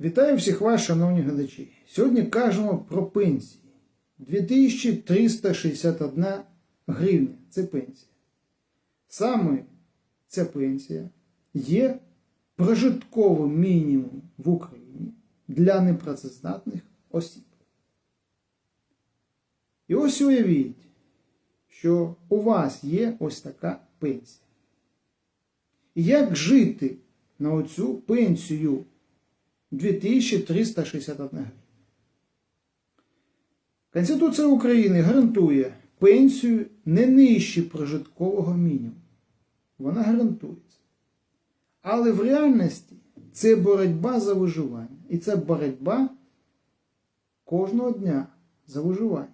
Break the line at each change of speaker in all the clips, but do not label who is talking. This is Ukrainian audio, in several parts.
Вітаю всіх вас, шановні глядачі. Сьогодні кажемо про пенсії. 2361 гривня це пенсія. Саме ця пенсія є прожитковим мінімумом в Україні для непрацездатних осіб. І ось уявіть, що у вас є ось така пенсія. І як жити на оцю пенсію 2361 гривня? Конституція України гарантує пенсію не нижче прожиткового мінімуму. Вона гарантується. Але в реальності це боротьба за виживання. І це боротьба кожного дня за виживання.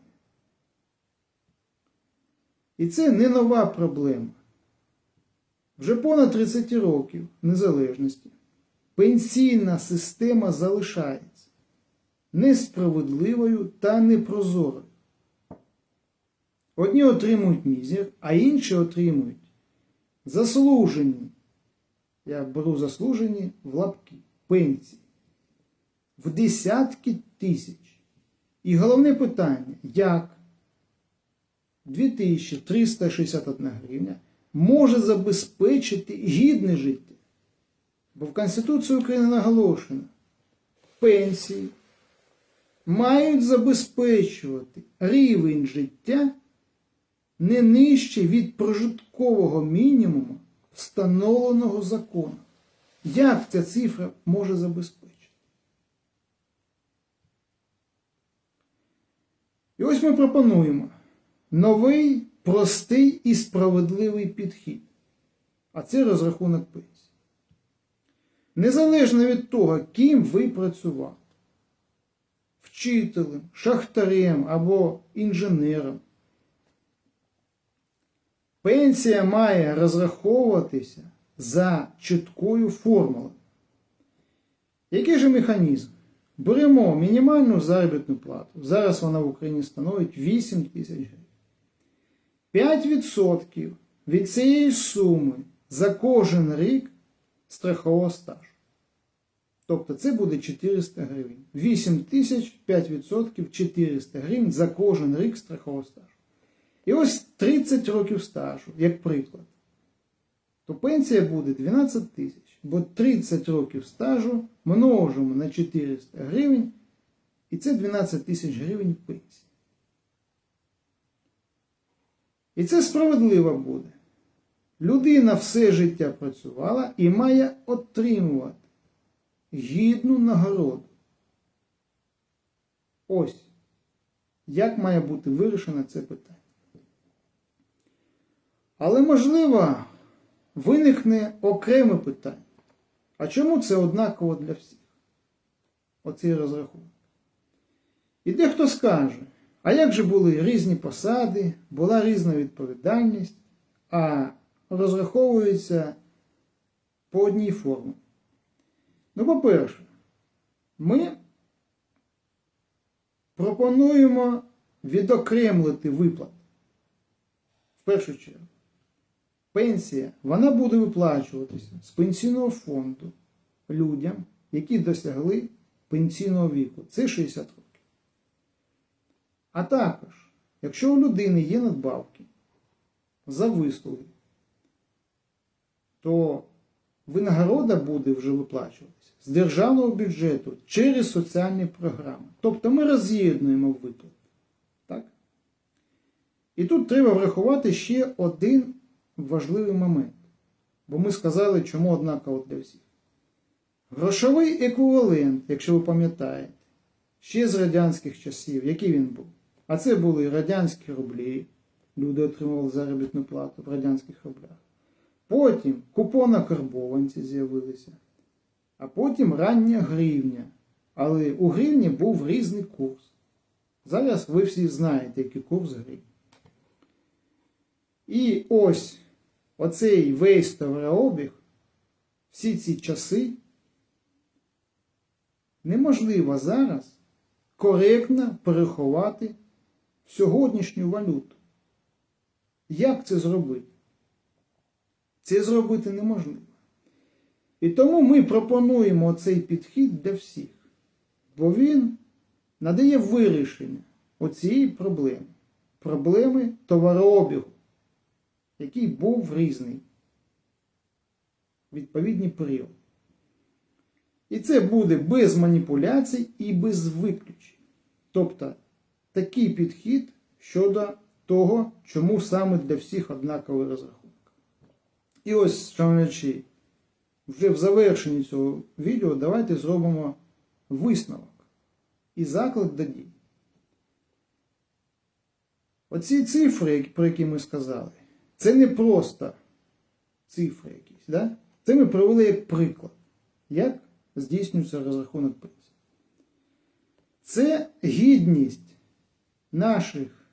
І це не нова проблема. Вже понад 30 років незалежності пенсійна система залишається несправедливою та непрозорою. Одні отримують мізер, а інші отримують заслужені, я беру заслужені в лапки, пенсії в десятки тисяч. І головне питання, як 2361 гривня може забезпечити гідне життя. Бо в Конституції України наголошено, пенсії мають забезпечувати рівень життя не нижче від прожиткового мінімуму, встановленого законом. Як ця цифра може забезпечити? І ось ми пропонуємо новий, простий і справедливий підхід. А це розрахунок пенсії. Незалежно від того, ким ви працювали, вчителем, шахтарем або інженером, пенсія має розраховуватися за чіткою формулою. Який же механізм? Беремо мінімальну заробітну плату. Зараз вона в Україні становить 8 тисяч гривень. 5% від цієї суми за кожен рік страхового стажу. Тобто це буде 400 гривень. 8 тисяч 5% 400 гривень за кожен рік страхового стажу. І ось 30 років стажу, як приклад. То пенсія буде 12 тисяч. Бо 30 років стажу множимо на 400 гривень, і це 12 тисяч гривень пенсії. І це справедливо буде. Людина все життя працювала і має отримувати гідну нагороду. Ось як має бути вирішено це питання. Але можливо виникне окреме питання. А чому це однаково для всіх? Оцей розрахунок. І дехто скаже, а як же були різні посади, була різна відповідальність, а розраховується по одній формі. Ну, по-перше, ми пропонуємо відокремлити виплат. В першу чергу. Пенсія, вона буде виплачуватися з пенсійного фонду людям, які досягли пенсійного віку. Це 60 років. А також, якщо у людини є надбавки за вислуги, то винагорода буде вже виплачуватися з державного бюджету через соціальні програми. Тобто ми роз'єднуємо виплат. Так? І тут треба врахувати ще один важливий момент. Бо ми сказали, чому однаково для всіх. Грошовий еквівалент, якщо ви пам'ятаєте, ще з радянських часів, який він був? А це були радянські рублі. Люди отримували заробітну плату в радянських рублях. Потім купонокарбованці з'явилися. А потім рання гривня. Але у гривні був різний курс. Зараз ви всі знаєте, який курс гривні. І ось оцей весь товарообіг, всі ці часи, неможливо зараз коректно переховати в сьогоднішню валюту. Як це зробити? Це зробити неможливо. І тому ми пропонуємо цей підхід для всіх, бо він надає вирішення оцієї проблеми, проблеми товарообігу, який був різний відповідний період. І це буде без маніпуляцій і без виключень. Тобто такий підхід щодо того, чому саме для всіх однаковий розрахунок. І ось, шановничі, вже в завершенні цього відео давайте зробимо висновок і заклик до дій. Оці цифри, про які ми сказали, це не просто цифри якісь. Да? Це ми привели як приклад, як здійснюється розрахунок пенсії. Це гідність наших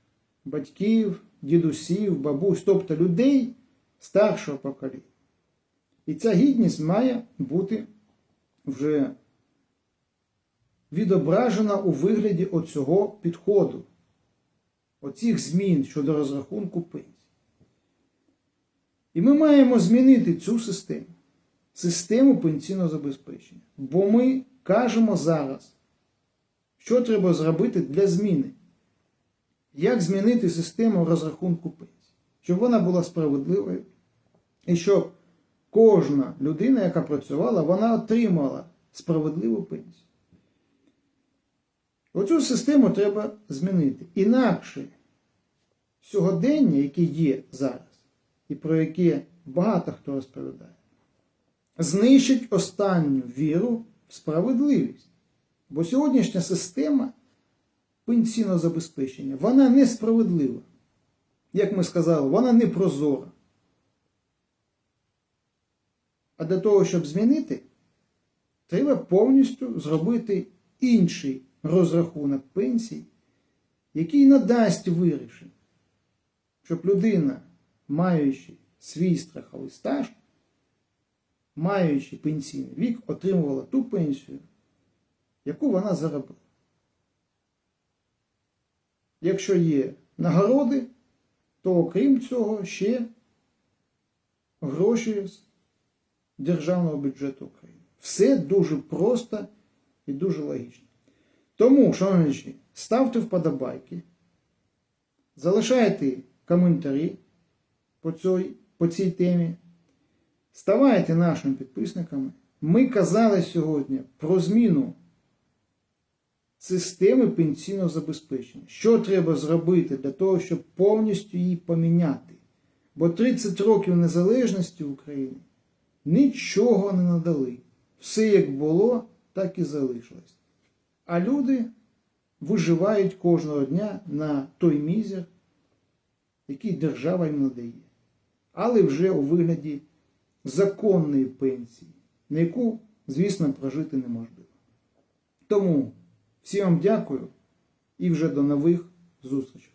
батьків, дідусів, бабусь, тобто людей старшого покоління. І ця гідність має бути вже відображена у вигляді оцього підходу, оцих змін щодо розрахунку пенсії. І ми маємо змінити цю систему, систему пенсійного забезпечення. Бо ми кажемо зараз, що треба зробити для зміни. Як змінити систему розрахунку пенсії, щоб вона була справедливою, і щоб кожна людина, яка працювала, вона отримала справедливу пенсію. Оцю систему треба змінити. Інакше сьогодення, яке є зараз, і про яке багато хто розповідає, знищить останню віру в справедливість. Бо сьогоднішня система пенсійного забезпечення, вона несправедлива. Як ми сказали, вона не прозора. А для того, щоб змінити, треба повністю зробити інший розрахунок пенсій, який надасть вирішення, щоб людина, маючи свій страховий стаж, маючи пенсійний вік, отримувала ту пенсію, яку вона заробила. Якщо є нагороди, то окрім цього ще гроші з державного бюджету України. Все дуже просто і дуже логічно. Тому, шановні, ставте вподобайки, залишайте коментарі по цій, по цій темі, ставайте нашими підписниками. Ми казали сьогодні про зміну системи пенсійного забезпечення. Що треба зробити для того, щоб повністю її поміняти? Бо 30 років незалежності України нічого не надали. Все як було, так і залишилось. А люди виживають кожного дня на той мізер, який держава їм надає. Але вже у вигляді законної пенсії, на яку, звісно, прожити неможливо. Тому всім вам дякую і вже до нових зустрічей.